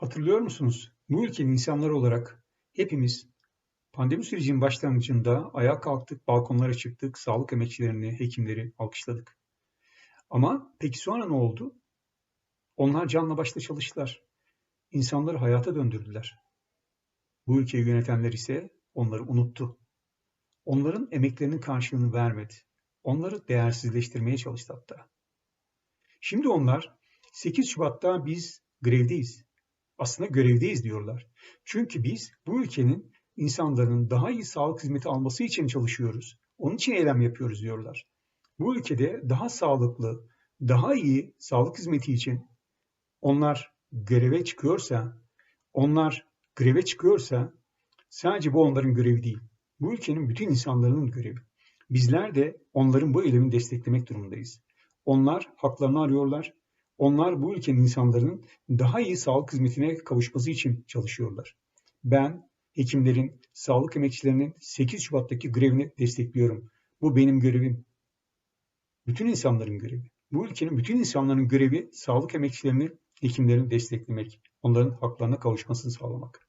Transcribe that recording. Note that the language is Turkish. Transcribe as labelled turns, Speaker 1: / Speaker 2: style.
Speaker 1: Hatırlıyor musunuz? Bu ülkenin insanları olarak hepimiz pandemi sürecinin başlangıcında ayağa kalktık, balkonlara çıktık, sağlık emekçilerini, hekimleri alkışladık. Ama peki sonra ne oldu? Onlar canla başla çalıştılar. İnsanları hayata döndürdüler. Bu ülkeyi yönetenler ise onları unuttu. Onların emeklerinin karşılığını vermedi. Onları değersizleştirmeye çalıştı hatta. Şimdi onlar 8 Şubat'ta biz grevdeyiz. Aslında görevdeyiz diyorlar. Çünkü biz bu ülkenin insanların daha iyi sağlık hizmeti alması için çalışıyoruz. Onun için eylem yapıyoruz diyorlar. Bu ülkede daha sağlıklı, daha iyi sağlık hizmeti için onlar göreve çıkıyorsa, onlar greve çıkıyorsa sadece bu onların görevi değil. Bu ülkenin bütün insanların görevi. Bizler de onların bu eylemini desteklemek durumundayız. Onlar haklarını arıyorlar. Onlar bu ülkenin insanların daha iyi sağlık hizmetine kavuşması için çalışıyorlar. Ben hekimlerin, sağlık emekçilerinin 8 Şubat'taki grevini destekliyorum. Bu benim görevim. Bütün insanların görevi. Bu ülkenin bütün insanların görevi sağlık emekçilerini, hekimlerini desteklemek, onların haklarına kavuşmasını sağlamak.